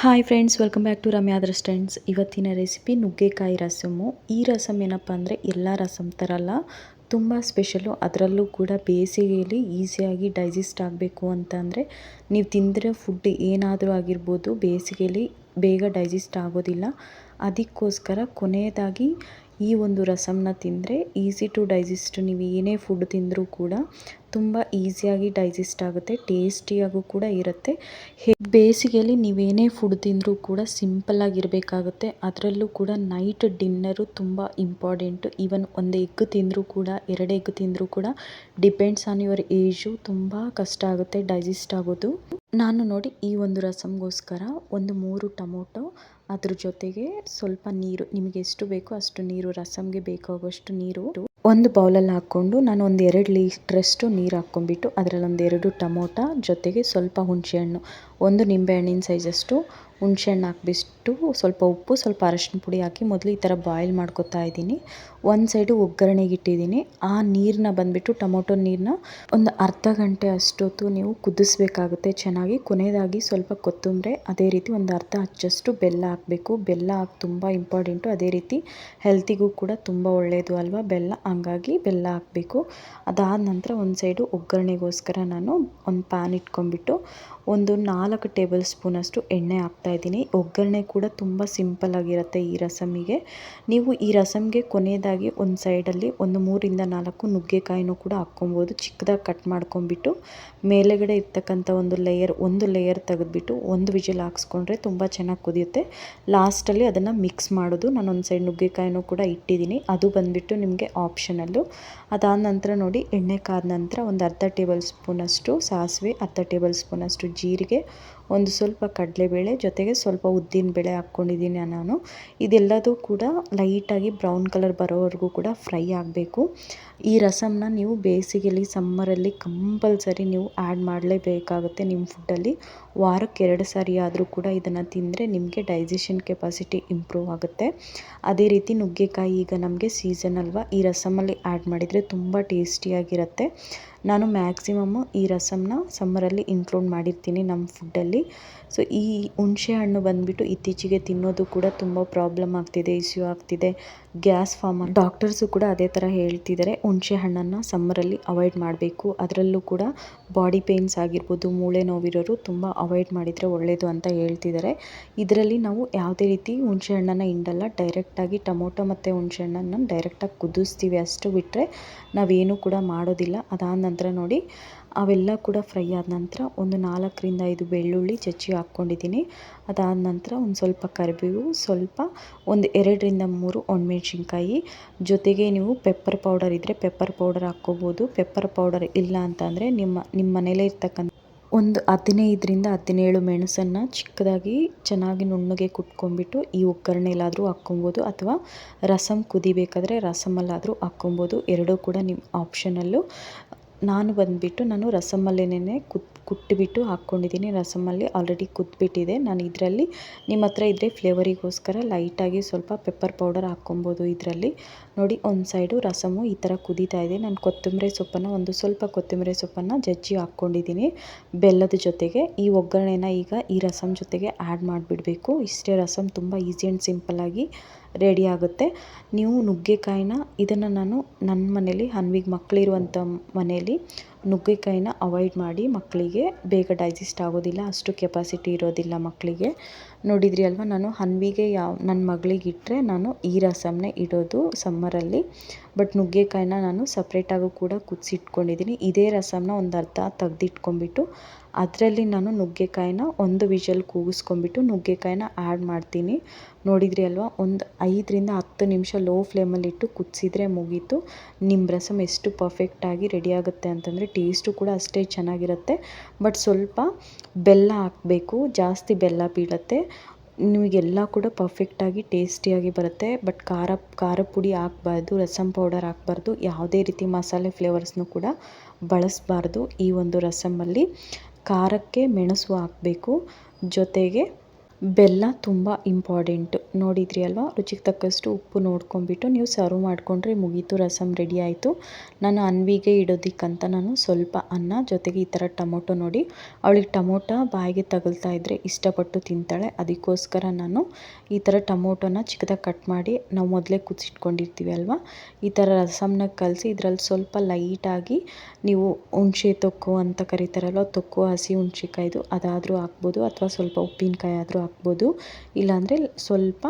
Hi friends welcome back to Ramya restaurants ಇವತ್ತಿನ recipe ನುಗ್ಗೆಕಾಯಿ ರಸಮು. ಈ ರಸಮ್ ಏನಪ್ಪ ಅಂದರೆ ಎಲ್ಲ ರಸಮ್ ಥರ ಅಲ್ಲ, ತುಂಬ ಸ್ಪೆಷಲು ಅದರಲ್ಲೂ ಕೂಡ ಬೇಸಿಗೆಯಲ್ಲಿ ಈಸಿಯಾಗಿ ಡೈಜೆಸ್ಟ್ ಆಗಬೇಕು ಅಂತ ಅಂದರೆ ನೀವು ತಿಂದರೆ ಫುಡ್ ಏನಾದರೂ ಆಗಿರ್ಬೋದು, ಬೇಸಿಗೆಯಲ್ಲಿ ಬೇಗ ಡೈಜೆಸ್ಟ್ ಆಗೋದಿಲ್ಲ. ಅದಕ್ಕೋಸ್ಕರ ಕೊನೆಯದಾಗಿ ಈ ಒಂದು ರಸಂನ ತಿಂದರೆ ಈಸಿ ಟು ಡೈಜೆಸ್ಟ್ ನೀವು ಏನೇ ಫುಡ್ ತಿಂದರೂ ಕೂಡ ತುಂಬ ಈಸಿಯಾಗಿ ಡೈಜೆಸ್ಟ್ ಆಗುತ್ತೆ ಟೇಸ್ಟಿಯಾಗೂ ಕೂಡ ಇರುತ್ತೆ. ಬೇಸಿಗೆಯಲ್ಲಿ ನೀವೇನೇ ಫುಡ್ ತಿಂದರೂ ಕೂಡ ಸಿಂಪಲ್ಲಾಗಿರಬೇಕಾಗುತ್ತೆ ಅದರಲ್ಲೂ ಕೂಡ ನೈಟ್ ಡಿನ್ನರು ತುಂಬ ಇಂಪಾರ್ಟೆಂಟು ಈವನ್ ಒಂದು ಎಗ್ ತಿಂದರೂ ಕೂಡ, ಎರಡು ಎಗ್ ತಿಂದರೂ ಕೂಡ ಡಿಪೆಂಡ್ಸ್ ಆನ್ ಯುವರ್ ಏಜು ತುಂಬ ಕಷ್ಟ ಆಗುತ್ತೆ ಡೈಜೆಸ್ಟ್ ಆಗೋದು. ನಾನು ನೋಡಿ ಈ ಒಂದು ರಸಮ್ಗೋಸ್ಕರ ಒಂದು ಮೂರು ಟೊಮೊಟೊ ಅದ್ರ ಜೊತೆಗೆ ಸ್ವಲ್ಪ ನೀರು, ನಿಮಗೆ ಎಷ್ಟು ಬೇಕೋ ಅಷ್ಟು ನೀರು ರಸಮ್ಗೆ ಬೇಕಾಗುವಷ್ಟು ನೀರು ಒಂದು ಬೌಲಲ್ಲಿ ಹಾಕ್ಕೊಂಡು ನಾನು ಒಂದು ಎರಡು ಲೀಟ್ರಷ್ಟು ನೀರು ಹಾಕ್ಕೊಂಡ್ಬಿಟ್ಟು ಅದರಲ್ಲಿ ಎರಡು ಟೊಮೊಟೊ ಜೊತೆಗೆ ಸ್ವಲ್ಪ ಹುಣಸೆಹಣ್ಣು, ಒಂದು ನಿಂಬೆಹಣ್ಣಿನ ಸೈಜಷ್ಟು ಹುಣ್ಸೆಹಣ್ಣು ಹಾಕ್ಬಿಟ್ಟು ಸ್ವಲ್ಪ ಉಪ್ಪು, ಸ್ವಲ್ಪ ಅರಶಿನ ಪುಡಿ ಹಾಕಿ ಮೊದಲು ಈ ಥರ ಬಾಯ್ಲ್ ಮಾಡ್ಕೊತಾ ಇದ್ದೀನಿ. ಒಂದು ಸೈಡು ಒಗ್ಗರಣೆಗೆ ಇಟ್ಟಿದ್ದೀನಿ. ಆ ನೀರನ್ನ ಬಂದುಬಿಟ್ಟು ಟೊಮೊಟೊ ನೀರನ್ನ ಒಂದು ಅರ್ಧ ಗಂಟೆ ಅಷ್ಟೊತ್ತು ನೀವು ಕುದಿಸ್ಬೇಕಾಗುತ್ತೆ ಚೆನ್ನಾಗಿ. ಕೊನೆಯದಾಗಿ ಸ್ವಲ್ಪ ಕೊತ್ತಂಬರಿ, ಅದೇ ರೀತಿ ಒಂದು ಅರ್ಧ ಹಚ್ಚಷ್ಟು ಬೆಲ್ಲ ಹಾಕಬೇಕು. ಬೆಲ್ಲ ಹಾಕಿ ತುಂಬ ಇಂಪಾರ್ಟೆಂಟು. ಅದೇ ರೀತಿ ಹೆಲ್ತಿಗೂ ಕೂಡ ತುಂಬ ಒಳ್ಳೆಯದು ಅಲ್ವಾ? ಬೆಲ್ಲ, ಹಂಗಾಗಿ ಬೆಲ್ಲ ಹಾಕಬೇಕು. ಅದಾದ ನಂತರ ಒಂದು ಸೈಡು ಒಗ್ಗರಣೆಗೋಸ್ಕರ ನಾನು ಒಂದು ಪ್ಯಾನ್ ಇಟ್ಕೊಂಡ್ಬಿಟ್ಟು ಒಂದು ನಾಲ್ಕು ಟೇಬಲ್ ಸ್ಪೂನಷ್ಟು ಎಣ್ಣೆ ಹಾಕ್ತಾಯಿದ್ದೀನಿ ಒಗ್ಗರಣೆ ಕೂಡ ತುಂಬ ಸಿಂಪಲ್ ಆಗಿರುತ್ತೆ ಈ ರಸಮಿಗೆ. ನೀವು ಈ ರಸಮ್ಗೆ ಕೊನೆಯದಾಗಿ ಒಂದು ಸೈಡಲ್ಲಿ ಒಂದು ಮೂರಿಂದ ನಾಲ್ಕು ನುಗ್ಗೆಕಾಯಿನೂ ಕೂಡ ಹಾಕ್ಕೊಬೋದು. ಚಿಕ್ಕದಾಗಿ ಕಟ್ ಮಾಡ್ಕೊಂಬಿಟ್ಟು ಮೇಲೆಗಡೆ ಇರ್ತಕ್ಕಂಥ ಒಂದು ಲೇಯರ್ ಒಂದು ಲೇಯರ್ ತೆಗೆದ್ಬಿಟ್ಟು ಒಂದು ವಿಜಲ್ ಹಾಕ್ಸ್ಕೊಂಡ್ರೆ ತುಂಬ ಚೆನ್ನಾಗಿ ಕುದಿಯುತ್ತೆ. ಲಾಸ್ಟಲ್ಲಿ ಅದನ್ನು ಮಿಕ್ಸ್ ಮಾಡೋದು. ನಾನು ಒಂದು ಸೈಡ್ ನುಗ್ಗೆಕಾಯಿನೂ ಕೂಡ ಇಟ್ಟಿದ್ದೀನಿ. ಅದು ಬಂದುಬಿಟ್ಟು ನಿಮಗೆ ಆಪ್ಷನಲ್ಲು ಅದಾದ ನಂತರ ನೋಡಿ, ಎಣ್ಣೆ ಕಾದ ನಂತರ ಒಂದು ಅರ್ಧ ಟೇಬಲ್ ಸ್ಪೂನಷ್ಟು ಸಾಸಿವೆ, ಅರ್ಧ ಟೇಬಲ್ ಸ್ಪೂನಷ್ಟು ಜೀರಿಗೆ, ಒಂದು ಸ್ವಲ್ಪ ಕಡಲೆಬೇಳೆ ಜೊತೆಗೆ ಸ್ವಲ್ಪ ಉದ್ದಿನ ಬೇಳೆ ಹಾಕ್ಕೊಂಡಿದ್ದೀನಿ ನಾನು. ಇದೆಲ್ಲದೂ ಕೂಡ ಲೈಟಾಗಿ ಬ್ರೌನ್ ಕಲರ್ ಬರೋವರೆಗೂ ಕೂಡ ಫ್ರೈ ಆಗಬೇಕು. ಈ ರಸಮ್ನ ನೀವು ಬೇಸಿಗೆಯಲ್ಲಿ ಸಮ್ಮರಲ್ಲಿ ಕಂಪಲ್ಸರಿ ನೀವು ಆ್ಯಡ್ ಮಾಡಲೇಬೇಕಾಗುತ್ತೆ ನಿಮ್ಮ ಫುಡ್ಡಲ್ಲಿ. ವಾರಕ್ಕೆ ಎರಡು ಸಾರಿ ಆದರೂ ಕೂಡ ಇದನ್ನು ತಿಂದರೆ ನಿಮಗೆ ಡೈಜೆಷನ್ ಕೆಪಾಸಿಟಿ ಇಂಪ್ರೂವ್ ಆಗುತ್ತೆ. ಅದೇ ರೀತಿ ನುಗ್ಗೆಕಾಯಿ ಈಗ ನಮಗೆ ಸೀಸನ್ ಅಲ್ವಾ? ಈ ರಸಮಲ್ಲಿ ಆ್ಯಡ್ ಮಾಡಿದರೆ ತುಂಬ ಟೇಸ್ಟಿಯಾಗಿರುತ್ತೆ. ನಾನು ಮ್ಯಾಕ್ಸಿಮಮ್ಮು ಈ ರಸಮನ್ನ ಸಮ್ಮರಲ್ಲಿ ಇನ್ಕ್ಲೂಡ್ ಮಾಡಿರ್ತೀನಿ ನಮ್ಮ ಫುಡ್ಡಲ್ಲಿ ಸೊ ಈ ಹುಣಸೆ ಹಣ್ಣು ಬಂದುಬಿಟ್ಟು ಇತ್ತೀಚೆಗೆ ತಿನ್ನೋದು ಕೂಡ ತುಂಬ ಪ್ರಾಬ್ಲಮ್ ಆಗ್ತಿದೆ ಇಶ್ಯೂ ಆಗ್ತಿದೆ. ಗ್ಯಾಸ್ ಫಾರ್ಮ್ ಡಾಕ್ಟರ್ಸು ಕೂಡ ಅದೇ ಥರ ಹೇಳ್ತಿದ್ದಾರೆ. ಹುಣಸೆ ಹಣ್ಣನ್ನು ಸಮ್ಮರಲ್ಲಿ ಅವಾಯ್ಡ್ ಮಾಡಬೇಕು. ಅದರಲ್ಲೂ ಕೂಡ ಬಾಡಿ ಪೇಯ್ನ್ಸ್ ಆಗಿರ್ಬೋದು, ಮೂಳೆ ನೋವಿರೋರು ತುಂಬ ಅವಾಯ್ಡ್ ಮಾಡಿದರೆ ಒಳ್ಳೆಯದು ಅಂತ ಹೇಳ್ತಿದ್ದಾರೆ. ಇದರಲ್ಲಿ ನಾವು ಯಾವುದೇ ರೀತಿ ಹುಣಸೆ ಹಣ್ಣನ್ನು ಹಿಂಡಲ್ಲ ಡೈರೆಕ್ಟಾಗಿ ಟೊಮೊಟೊ ಮತ್ತು ಹುಣಸೆ ಹಣ್ಣನ್ನು ಡೈರೆಕ್ಟಾಗಿ ಕುದಿಸ್ತೀವಿ ಅಷ್ಟು ಬಿಟ್ಟರೆ ನಾವೇನು ಕೂಡ ಮಾಡೋದಿಲ್ಲ. ಅದಾದ ನಂತರ ನೋಡಿ, ಅವೆಲ್ಲ ಕೂಡ ಫ್ರೈ ಆದ ನಂತರ ಒಂದು ನಾಲ್ಕರಿಂದ ಐದು ಬೆಳ್ಳುಳ್ಳಿ ಚಚ್ಚಿ ಹಾಕ್ಕೊಂಡಿದ್ದೀನಿ. ಅದಾದ ನಂತರ ಒಂದು ಸ್ವಲ್ಪ ಕರಿಬೇವು, ಸ್ವಲ್ಪ ಒಂದು ಎರಡರಿಂದ ಮೂರು ಒಣಮೆಣ್ಸಿನ್ಕಾಯಿ. ಜೊತೆಗೆ ನೀವು ಪೆಪ್ಪರ್ ಪೌಡರ್ ಇದ್ದರೆ ಪೆಪ್ಪರ್ ಪೌಡರ್ ಹಾಕ್ಕೋಬೋದು. ಪೆಪ್ಪರ್ ಪೌಡರ್ ಇಲ್ಲ ಅಂತಂದರೆ ನಿಮ್ಮ ನಿಮ್ಮ ಮನೇಲೇ ಇರ್ತಕ್ಕಂಥ ಒಂದು ಹದಿನೈದರಿಂದ ಹದಿನೇಳು ಮೆಣಸನ್ನು ಚಿಕ್ಕದಾಗಿ ಚೆನ್ನಾಗಿ ನುಣ್ಣಗೆ ಕುಟ್ಕೊಂಡ್ಬಿಟ್ಟು ಈ ಒಗ್ಗರಣೆಲಾದರೂ ಹಾಕ್ಕೊಬೋದು. ಅಥವಾ ರಸಮ್ ಕುದಿಬೇಕಾದ್ರೆ ರಸಮಲ್ಲಾದರೂ ಹಾಕ್ಕೊಬೋದು. ಎರಡೂ ಕೂಡ ನಿಮ್ಮ ಆಪ್ಷನಲ್ಲು ನಾನು ಬಂದುಬಿಟ್ಟು ನಾನು ರಸಮಲ್ಲಿನೇ ಕುತ್ ಕುಟ್ಟಿಬಿಟ್ಟು ಹಾಕ್ಕೊಂಡಿದ್ದೀನಿ. ರಸಮಲ್ಲಿ ಆಲ್ರೆಡಿ ಕುದ್ಬಿಟ್ಟಿದೆ ನಾನು ಇದರಲ್ಲಿ, ನಿಮ್ಮ ಹತ್ರ ಇದ್ದರೆ ಫ್ಲೇವರಿಗೋಸ್ಕರ ಲೈಟಾಗಿ ಸ್ವಲ್ಪ ಪೆಪ್ಪರ್ ಪೌಡರ್ ಹಾಕ್ಕೊಬೋದು ಇದರಲ್ಲಿ. ನೋಡಿ, ಒಂದು ಸೈಡು ರಸಮು ಈ ಥರ ಕುದೀತಾ ಇದೆ. ನಾನು ಕೊತ್ತಂಬರಿ ಸೊಪ್ಪನ್ನು ಒಂದು ಸ್ವಲ್ಪ ಕೊತ್ತಂಬರಿ ಸೊಪ್ಪನ್ನು ಜಜ್ಜಿ ಹಾಕ್ಕೊಂಡಿದ್ದೀನಿ ಬೆಲ್ಲದ ಜೊತೆಗೆ. ಈ ಒಗ್ಗರಣೆನ ಈಗ ಈ ರಸಮ್ ಜೊತೆಗೆ ಆ್ಯಡ್ ಮಾಡಿಬಿಡಬೇಕು. ಇಷ್ಟೇ ರಸಮ್ ತುಂಬ ಈಸಿ ಆ್ಯಂಡ್ ಸಿಂಪಲ್ಲಾಗಿ ರೆಡಿ ಆಗುತ್ತೆ. ನೀವು ನುಗ್ಗೆಕಾಯಿನ ಇದನ್ನು ನಾನು ನನ್ನ ಮನೇಲಿ ಹನ್ವಿಗೆ ಮಕ್ಕಳಿರುವಂಥ ಮನೇಲಿ ನುಗ್ಗೆಕಾಯಿನ ಅವಾಯ್ಡ್ ಮಾಡಿ ಮಕ್ಕಳಿಗೆ ಬೇಗ ಡೈಜೆಸ್ಟ್ ಆಗೋದಿಲ್ಲ, ಅಷ್ಟು ಕೆಪಾಸಿಟಿ ಇರೋದಿಲ್ಲ ಮಕ್ಕಳಿಗೆ. ನೋಡಿದ್ರಿ ಅಲ್ವಾ, ನಾನು ಹನ್ವಿಗೆ ಯಾವ ನನ್ನ ಮಗಳಿಗೆ ಇಟ್ಟರೆ ನಾನು ಈ ರಸಮನ್ನೇ ಇಡೋದು ಸಮ್ಮರಲ್ಲಿ ಬಟ್ ನುಗ್ಗೆಕಾಯಿನ ನಾನು ಸಪ್ರೇಟಾಗೂ ಕೂಡ ಕುದಿಸಿಟ್ಕೊಂಡಿದ್ದೀನಿ ಇದೇ ರಸಮ್ನ ಒಂದು ಅರ್ಧ ತೆಗ್ದಿಟ್ಕೊಂಡ್ಬಿಟ್ಟು, ಅದರಲ್ಲಿ ನಾನು ನುಗ್ಗೆಕಾಯಿನ ಒಂದು ವಿಷಲ್ ಕೂಗಿಸ್ಕೊಂಡ್ಬಿಟ್ಟು ನುಗ್ಗೆಕಾಯಿನ ಆ್ಯಡ್ ಮಾಡ್ತೀನಿ. ನೋಡಿದ್ರಿ ಅಲ್ವಾ, ಒಂದು ಐದರಿಂದ ಹತ್ತು ನಿಮಿಷ ಲೋ ಫ್ಲೇಮಲ್ಲಿಟ್ಟು ಕುದಿಸಿದ್ರೆ ಮುಗೀತು. ನಿಮ್ಮ ರಸಮ್ ಎಷ್ಟು ಪರ್ಫೆಕ್ಟಾಗಿ ರೆಡಿ ಆಗುತ್ತೆ ಅಂತಂದರೆ ಟೇಸ್ಟು ಕೂಡ ಅಷ್ಟೇ ಚೆನ್ನಾಗಿರುತ್ತೆ. ಬಟ್ ಸ್ವಲ್ಪ ಬೆಲ್ಲ ಹಾಕಬೇಕು, ಜಾಸ್ತಿ ಬೆಲ್ಲ ಬೀಳುತ್ತೆ. ನಿಮಗೆಲ್ಲ ಕೂಡ ಪರ್ಫೆಕ್ಟಾಗಿ ಟೇಸ್ಟಿಯಾಗಿ ಬರುತ್ತೆ. ಬಟ್ ಖಾರ ಖಾರ ಪುಡಿ ಹಾಕ್ಬಾರ್ದು ರಸಮ್ ಪೌಡರ್ ಹಾಕ್ಬಾರ್ದು, ಯಾವುದೇ ರೀತಿ ಮಸಾಲೆ ಫ್ಲೇವರ್ಸ್ನು ಕೂಡ ಬಳಸಬಾರ್ದು ಈ ಒಂದು ರಸಮಲ್ಲಿ. ಖಾರಕ್ಕೆ ಮೆಣಸು ಹಾಕಬೇಕು. ಜೊತೆಗೆ ಬೆಲ್ಲ ತುಂಬ ಇಂಪಾರ್ಟೆಂಟ್ ನೋಡಿದ್ರಿ ಅಲ್ವಾ? ರುಚಿಗೆ ತಕ್ಕಷ್ಟು ಉಪ್ಪು ನೋಡ್ಕೊಂಬಿಟ್ಟು ನೀವು ಸರ್ವ್ ಮಾಡಿಕೊಂಡ್ರೆ ಮುಗೀತು ರಸಮ್ ರೆಡಿ ಆಯಿತು. ನಾನು ಅನ್ವಿಗೆ ಇಡೋದಕ್ಕಂತ ನಾನು ಸ್ವಲ್ಪ ಅನ್ನ, ಜೊತೆಗೆ ಈ ಥರ ಟೊಮೊಟೊ ನೋಡಿ. ಅವಳಿಗೆ ಟೊಮೊಟೊ ಬಾಯಿಗೆ ತಗಲ್ತಾ ಇದ್ದರೆ ಇಷ್ಟಪಟ್ಟು ತಿಂತಾಳೆ. ಅದಕ್ಕೋಸ್ಕರ ನಾನು ಈ ಥರ ಟೊಮೊಟೊನ ಚಿಕ್ಕದಾಗಿ ಕಟ್ ಮಾಡಿ ನಾವು ಮೊದಲೇ ಕುದಿಸಿಟ್ಕೊಂಡಿರ್ತೀವಿ ಅಲ್ವಾ? ಈ ಥರ ರಸಮ್ನ ಕಲಸಿ ಇದರಲ್ಲಿ ಸ್ವಲ್ಪ ಲೈಟಾಗಿ ನೀವು ಹುಣಸೆ ತೊಕ್ಕು ಅಂತ ಕರೀತಾರಲ್ವ? ತೊಕ್ಕು, ಹಸಿ ಹುಣ್ಸೆಕಾಯ್ದು ಅದಾದರೂ ಹಾಕ್ಬೋದು, ಅಥವಾ ಸ್ವಲ್ಪ ಉಪ್ಪಿನಕಾಯಿ ಆದರೂ ಹಾಕ್ಬೋದು. ಇಲ್ಲಾಂದರೆ ಸ್ವಲ್ಪ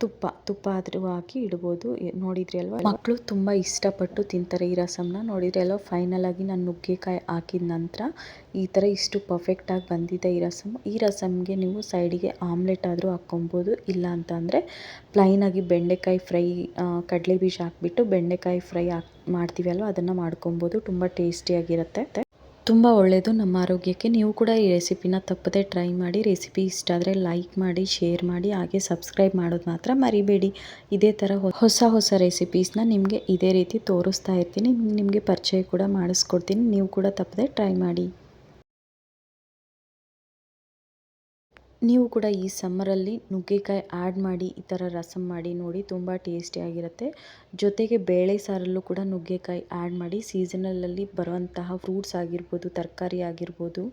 ತುಪ್ಪ ತುಪ್ಪ ಆದರೂ ಹಾಕಿ ಇಡ್ಬೋದು. ನೋಡಿದ್ರಿ ಅಲ್ವಾ? ಮಕ್ಕಳು ತುಂಬ ಇಷ್ಟಪಟ್ಟು ತಿಂತಾರೆ ಈ ರಸಮ್ನ. ನೋಡಿದ್ರಿ ಅಲ್ವಾ ಫೈನಲ್ ಆಗಿ ನಾನು ನುಗ್ಗೆಕಾಯಿ ಹಾಕಿದ ನಂತರ ಈ ಥರ ಇಷ್ಟು ಪರ್ಫೆಕ್ಟಾಗಿ ಬಂದಿದೆ ಈ ರಸಮ್. ಈ ರಸಮ್ಗೆ ನೀವು ಸೈಡಿಗೆ ಆಮ್ಲೆಟ್ ಆದರೂ ಹಾಕ್ಕೊಬೋದು. ಇಲ್ಲ ಅಂತ ಅಂದರೆ ಪ್ಲೈನಾಗಿ ಬೆಂಡೆಕಾಯಿ ಫ್ರೈ ಕಡಲೆ ಬೀಜ ಹಾಕ್ಬಿಟ್ಟು ಬೆಂಡೆಕಾಯಿ ಫ್ರೈ ಹಾಕ್, ಮಾಡ್ತೀವಿ ಅಲ್ವಾ? ಅದನ್ನು ಮಾಡ್ಕೊಬೋದು. ತುಂಬ ಟೇಸ್ಟಿಯಾಗಿರುತ್ತೆ ತುಂಬ ಒಳ್ಳೆಯದು ನಮ್ಮ ಆರೋಗ್ಯಕ್ಕೆ ನೀವು ಕೂಡ ಈ ರೆಸಿಪಿನ ತಪ್ಪದೆ ಟ್ರೈ ಮಾಡಿ. ರೆಸಿಪಿ ಇಷ್ಟ ಆದರೆ ಲೈಕ್ ಮಾಡಿ, ಶೇರ್ ಮಾಡಿ, ಹಾಗೆ ಸಬ್ಸ್ಕ್ರೈಬ್ ಮಾಡೋದು ಮಾತ್ರ ಮರಿಬೇಡಿ. ಇದೇ ಥರ ಹೊಸ ಹೊಸ ರೆಸಿಪೀಸ್ನ ನಿಮಗೆ ಇದೇ ರೀತಿ ತೋರಿಸ್ತಾ ಇರ್ತೀನಿ. ನಿಮಗೆ ಪರಿಚಯ ಕೂಡ ಮಾಡಿಸ್ಕೊಡ್ತೀನಿ. ನೀವು ಕೂಡ ತಪ್ಪದೆ ಟ್ರೈ ಮಾಡಿ. ನೀವು ಕೂಡ ಈ ಸಮ್ಮರಲ್ಲಿ ನುಗ್ಗೆಕಾಯಿ ಆ್ಯಡ್ ಮಾಡಿ, ಈ ಥರ ರಸಮ್ ಮಾಡಿ ನೋಡಿ ತುಂಬ ಟೇಸ್ಟಿಯಾಗಿರುತ್ತೆ ಜೊತೆಗೆ ಬೇಳೆ ಸಾರಲ್ಲೂ ಕೂಡ ನುಗ್ಗೆಕಾಯಿ ಆ್ಯಡ್ ಮಾಡಿ, ಸೀಸನಲ್ಲಲ್ಲಿ ಬರುವಂತಹ ಫ್ರೂಟ್ಸ್ ಆಗಿರ್ಬೋದು, ತರಕಾರಿ ಆಗಿರ್ಬೋದು